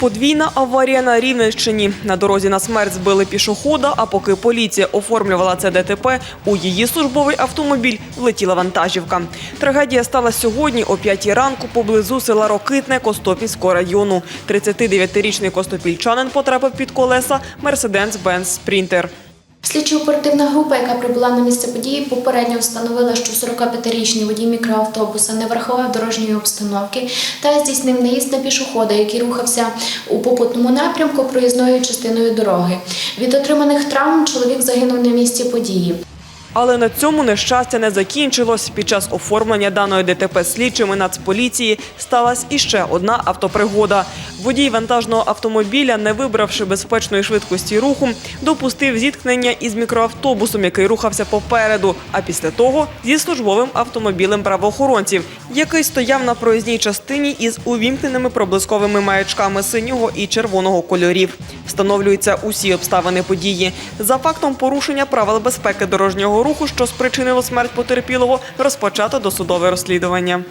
Подвійна аварія на Рівненщині. На дорозі на смерть збили пішохода, а поки поліція оформлювала це ДТП, у її службовий автомобіль влетіла вантажівка. Трагедія стала сьогодні о 5 ранку поблизу села Рокитне Костопільського району. 39-річний костопільчанин потрапив під колеса Мерседенс Бенц Спрінтер. Слідчо-оперативна група, яка прибула на місце події, попередньо встановила, що 45-річний водій мікроавтобуса не врахував дорожньої обстановки та здійснив наїзд на пішохода, який рухався у попутному напрямку проїзною частиною дороги. Від отриманих травм чоловік загинув на місці події. Але на цьому нещастя не закінчилось. Під час оформлення даної ДТП слідчими Нацполіції сталася іще одна автопригода. Водій вантажного автомобіля, не вибравши безпечної швидкості руху, допустив зіткнення із мікроавтобусом, який рухався попереду, а після того зі службовим автомобілем правоохоронців, який стояв на проїзній частині із увімкненими проблисковими маячками синього і червоного кольорів. Встановлюються усі обставини події. За фактом порушення правил безпеки дорожнього руху, що спричинило смерть потерпілого, розпочато досудове розслідування.